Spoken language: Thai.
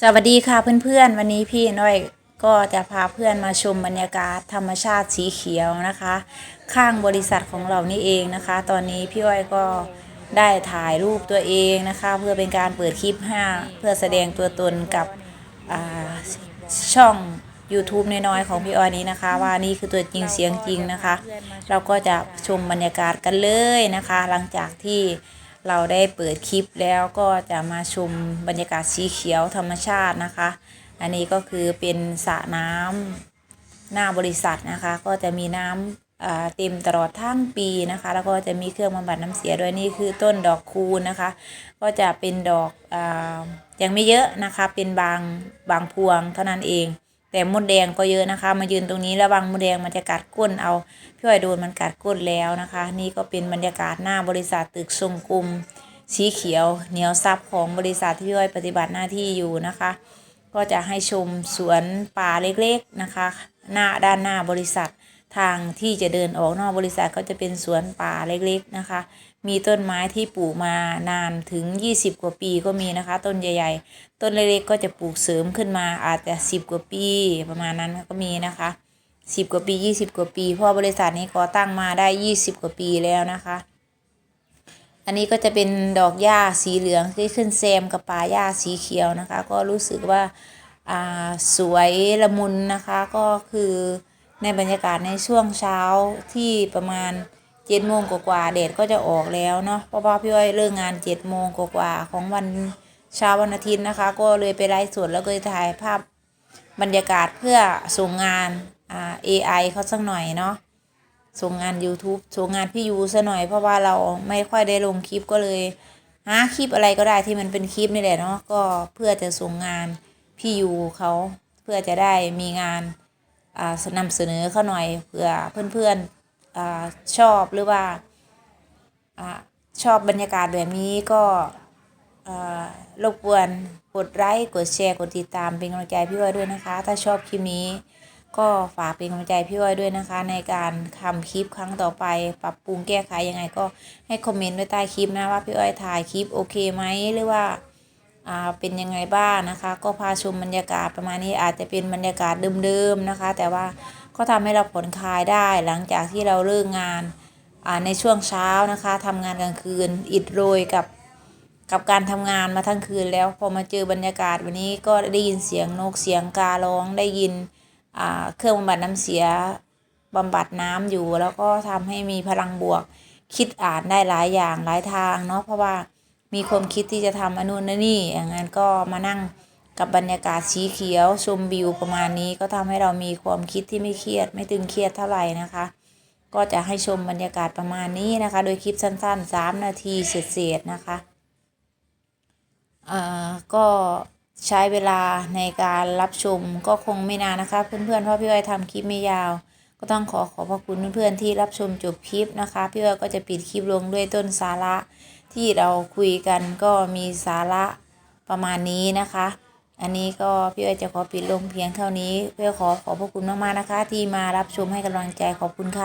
สวัสดีค่ะเพื่อนๆ วันนี้พี่น้อยก็จะพาเพื่อนมาชมบรรยากาศธรรมชาติสีเขียวนะคะ ข้างบริษัทของเรานี่เองนะคะ ตอนนี้พี่อ้อยก็ได้ถ่ายรูปตัวเองนะคะ เพื่อเป็นการเปิดคลิปห้าเพื่อแสดงตัวตนกับช่อง YouTube น้อยๆของพี่อ้อยนี้นะคะ ว่านี่คือตัวจริงเสียงจริงนะคะ เราก็จะชมบรรยากาศกันเลยนะคะ หลังจากที่ เราได้เปิดคลิปแล้วก็จะมาชมบรรยากาศสีเขียวธรรมชาตินะคะ อันนี้ก็คือเป็นสระน้ำหน้าบริษัทนะคะ ก็จะมีน้ำอ่าเต็มตลอดทั้งปีนะคะ แล้วก็จะมีเครื่องบำบัดน้ำเสียด้วยนี่คือต้นดอกคูนะคะ ก็จะเป็นดอกอายังไม่เยอะนะคะ เป็นบางบางพวงเท่านั้นเอง แต่มดแดงก็เยอะนะคะ มายืนตรงนี้ระวังมดแดงมันจะกัดก้นเอาพี่อ้อยโดนมันกัดก้นแล้วนะคะ นี่ก็เป็นบรรยากาศหน้าบริษัทตึกทรงกลมสีเขียว เหนียวซับของบริษัทที่พี่อ้อยปฏิบัติหน้าที่อยู่นะคะ ก็จะให้ชมสวนป่าเล็กๆนะคะ หน้าด้านหน้าบริษัท ทางที่จะเดินออกนอกบริษัทก็จะเป็นสวนป่าเล็กๆนะคะ มีต้นไม้ที่ปลูกมานานถึง 20 กว่าปีก็มีนะคะ ต้นใหญ่ ๆ ต้นเล็กๆก็จะปลูกเสริมขึ้นมาอาจจะ 10 กว่าปีประมาณนั้นก็มีนะคะ 10 กว่าปี 20 กว่าปีเพราะบริษัทนี้ก่อตั้งมาได้ 20 กว่าปีแล้วนะคะ อันนี้ก็จะเป็นดอกหญ้าสีเหลืองที่ขึ้นแซมกับป่าหญ้าสีเขียวนะคะ ก็รู้สึกว่าอ่าสวยละมุนนะคะก็คือ ในบรรยากาศในช่วงเช้าที่ประมาณเจ็ดโมงกว่าๆแดดก็จะออกแล้วเนาะเพราะว่าพี่อ้อยเลิกงานเจ็ดโมงกว่าๆของวันเช้าวันอาทิตย์นะคะ ก็เลยไปไลฟ์สดแล้วก็ถ่ายภาพบรรยากาศเพื่อส่งงานอ่า AI เขาสักหน่อยเนาะส่งงาน YouTube ส่งงานพี่ยูซะหน่อยเพราะว่าเราไม่ค่อยได้ลงคลิปก็เลยหาคลิปอะไรก็ได้ที่มันเป็นคลิปนี่แหละเนาะก็เพื่อจะส่งงานพี่ยูเขาเพื่อจะได้มีงาน นำเสนอเขาหน่อยเผื่อเพื่อนๆอชอบหรือว่าอชอบบรรยากาศแบบนี้ก็รบกวนกดไลค์กดแชร์กดติดตามเป็นกำลังใจพี่อ้อยด้วยนะคะ ถ้าชอบคลิปนี้ก็ฝากเป็นกำลังใจพี่อ้อยด้วยนะคะ ในการทำคลิปครั้งต่อไป ปรับปรุงแก้ไขยังไงก็ให้คอมเมนต์ไว้ใต้คลิปนะว่าพี่อ้อยถ่ายคลิปโอเคไหมหรือว่า เป็นยังไงบ้างนะคะ ก็พาชมบรรยากาศประมาณนี้อาจจะเป็นบรรยากาศเดิมๆนะคะ แต่ว่าก็ทำให้เราผ่อนคลายได้หลังจากที่เราเลิกงานอ่าในช่วงเช้านะคะทำงานกลางคืนอิดโรยกับกับการทำงานมาทั้งคืนแล้วพอมาเจอบรรยากาศวันนี้ก็ได้ยินเสียงนกเสียงการ้องได้ยินอ่าเครื่องบำบัดน้ำเสียบำบัดน้ำอยู่ แล้วก็ทำให้มีพลังบวกคิดอ่านได้หลายอย่างหลายทางเนาะเพราะว่า มีความคิดที่จะทำอนนุนนนี่อย่างนั้นก็มานั่งกับบรรยากาศสีเขียวชมวิวประมาณนี้ก็ทำให้เรามีความคิดที่ไม่เครียด ไม่ตึงเครียดเท่าไหร่นะคะ ก็จะให้ชมบรรยากาศประมาณนี้นะคะ โดยคลิปสั้นๆ 3 นาทีเศษๆนะคะอ่าก็ใช้เวลาในการรับชมก็คงไม่นานนะคะ เพื่อนๆเพราะพี่อ้อยทำคลิปไม่ยาว ก็ต้องขอขอบพระคุณเพื่อนๆที่รับชมจบคลิปนะคะ พี่อ้อยก็จะปิดคลิปลงด้วยต้นสาระ ที่เราคุยกันก็มีสาระประมาณนี้นะคะ อันนี้ก็พี่อ้อยจะขอปิดลงเพียงเท่านี้เพื่อขอขอบพระคุณมากๆนะคะ ที่มารับชมให้กำลังใจขอบคุณค่ะ